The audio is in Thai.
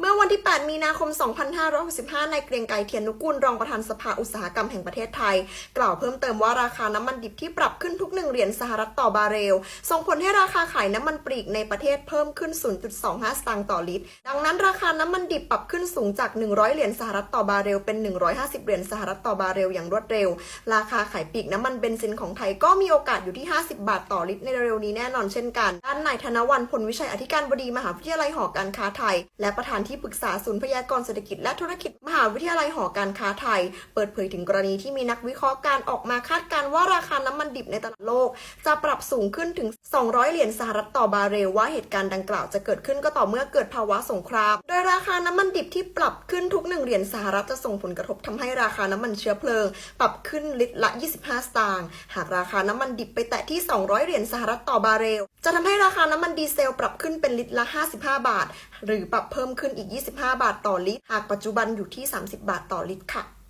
เมื่อวันที่ 8 มีนาคม 2565นายเกรียงไกรเทียนนุกูลรองประธานสภาอุตสาหกรรมแห่งประเทศไทย กล่าวเพิ่มเติมว่าราคาน้ำมันดิบที่ปรับขึ้นทุก 1 เหรียญสหรัฐต่อบาร์เรล ส่งผลให้ราคาขายน้ำมันปลีกในประเทศเพิ่มขึ้น 0.25 สตางค์ต่อลิตร ดังนั้นราคาน้ำมันดิบปรับขึ้นสูงจาก 100 เหรียญสหรัฐต่อบาร์เรลเป็น 150 เหรียญสหรัฐต่อบาร์เรลอย่างรวดเร็ว ราคาขายปลีกน้ำมันเบนซินของไทยก็มีโอกาสอยู่ที่ 50 บาทต่อลิตรในเร็วนี้แน่นอนเช่นกัน ด้านนายธนวันพลวิชัยอธิการบดีมหาวิทยาลัยหอการค้าไทย และประธานที่ปรึกษาศูนย์พยากรณ์เศรษฐกิจและธุรกิจมหาวิทยาลัยหอการค้าไทย เปิดเผยถึงกรณีที่มีนักวิเคราะห์การออกมาคาดการณ์ว่าราคาน้ำมันดิบในตลาดโลก จะปรับสูงขึ้นถึง 200 เหรียญสหรัฐต่อบาร์เรลว่าเหตุการณ์ดังกล่าวจะเกิดขึ้นก็ต่อเมื่อเกิดภาวะสงคราม โดยราคาน้ำมันดิบที่ปรับขึ้นทุก1เหรียญสหรัฐจะส่งผลกระทบทำให้ราคาน้ำมันเชื้อเพลิง ปรับขึ้นลิตรละ 25 สตางค์หากราคาน้ำมันดิบไปแตะที่ 200 เหรียญสหรัฐต่อบาร์เรล จะทำให้ราคาน้ำมันดีเซลปรับขึ้นเป็นลิตรละ 55 บาท หรือปรับเพิ่มขึ้นอีก 25 บาทต่อลิตร หากปัจจุบันอยู่ที่ 30 บาทต่อลิตรค่ะ